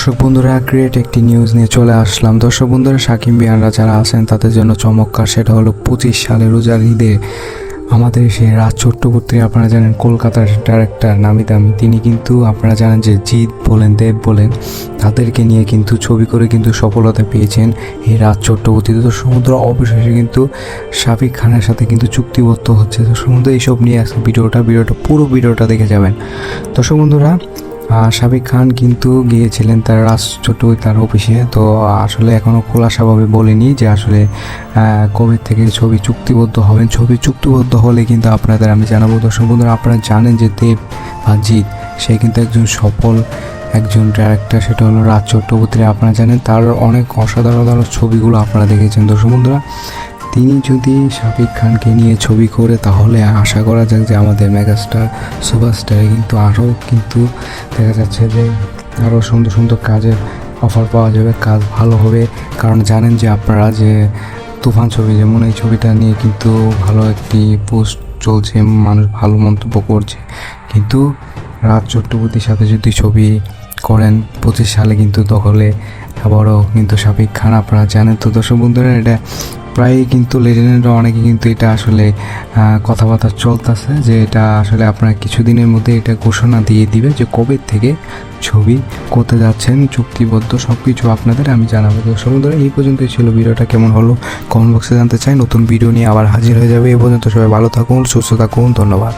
দর্শক বন্ধুরা ক্রিয়েট একটি নিউজ নিয়ে চলে আসলাম। দর্শক বন্ধুরা সাকিম বিয়ানরা যারা আছেন, তাদের জন্য চমৎকার সেটা হলো পঁচিশ সালে রোজার ঈদে আমাদের সেই রাজ চট্টোপাধ্যায়, আপনারা জানেন কলকাতার ডাইরেক্টর নামি দামি তিনি কিন্তু আপনারা জানেন যে জিৎ বলেন, দেব বলেন, তাদেরকে নিয়ে কিন্তু ছবি করে কিন্তু সফলতা পেয়েছেন এই রাজ চট্টোপাধ্যায়। তো সমুদ্র অবশেষে কিন্তু শাফিক খানের সাথে কিন্তু চুক্তিবদ্ধ হচ্ছে। তো সমুদ্র এইসব নিয়ে আসছে ভিডিওটা ভিডিওটা, পুরো ভিডিওটা দেখে যাবেন। দর্শক বন্ধুরা সাবিক খান কিন্তু গিয়েছিলেন তার রাষ্ট্রটু তার অফিসে। তো আসলে এখনও খোলাসাভাবে বলেনি যে আসলে কবে থেকে ছবি চুক্তিবদ্ধ হবেন। ছবি চুক্তিবদ্ধ হলে কিন্তু আপনাদের, আমি জানাব, দর্শক বন্ধুরা, আপনারা জানেন যে দেব বা জিৎ সে কিন্তু একজন সফল একজন ডাইরেক্টর সেটা হলো রাজ চট্টোপাধ্যায়। আপনারা জানেন তার অনেক অসাধারণ অসাধারণ ছবিগুলো আপনারা দেখেছেন, দর্শক বন্ধুরা। তিনি যদি শাকিব খানকে নিয়ে ছবি করে, তাহলে আশা করা যাক যে আমাদের মেগাস্টার, সুপারস্টারে কিন্তু আরও কিন্তু দেখা যাচ্ছে যে আরও সুন্দর সুন্দর কাজের অফার পাওয়া যাবে, কাজ ভালো হবে। কারণ জানেন যে আপনারা যে তুফান ছবি, যেমন এই ছবিটা নিয়ে কিন্তু ভালো একটি পোস্ট চলছে, মানুষ ভালো মন্তব্য করছে। কিন্তু রাজ চট্টোপাধ্যায়ের সাথে যদি ছবি করেন, পঁচিশ সালে কিন্তু দখলে আবারও কিন্তু শাকিব খান, আপনারা জানেন তো দর্শক বন্ধুরা, এটা প্রায় কিন্তু লেজেন্ডরা অনেকে কিন্তু এটা আসলে কথাবার্তা চলতেছে যে এটা আসলে আপনারা কিছুদিনের মধ্যে এটা ঘোষণা দিয়ে দিবে যে কবে থেকে ছবি করতে যাচ্ছেন, চুক্তিবদ্ধ সব কিছু আপনাদের আমি জানাব। তো সমুদ্র, এই পর্যন্তই ছিল ভিডিওটা, কেমন হলো কমেন্ট বক্সে জানতে চাই। নতুন ভিডিও নিয়ে আবার হাজির হয়ে যাবে। এই পর্যন্ত সবাই ভালো থাকুন, সুস্থ থাকুন, ধন্যবাদ।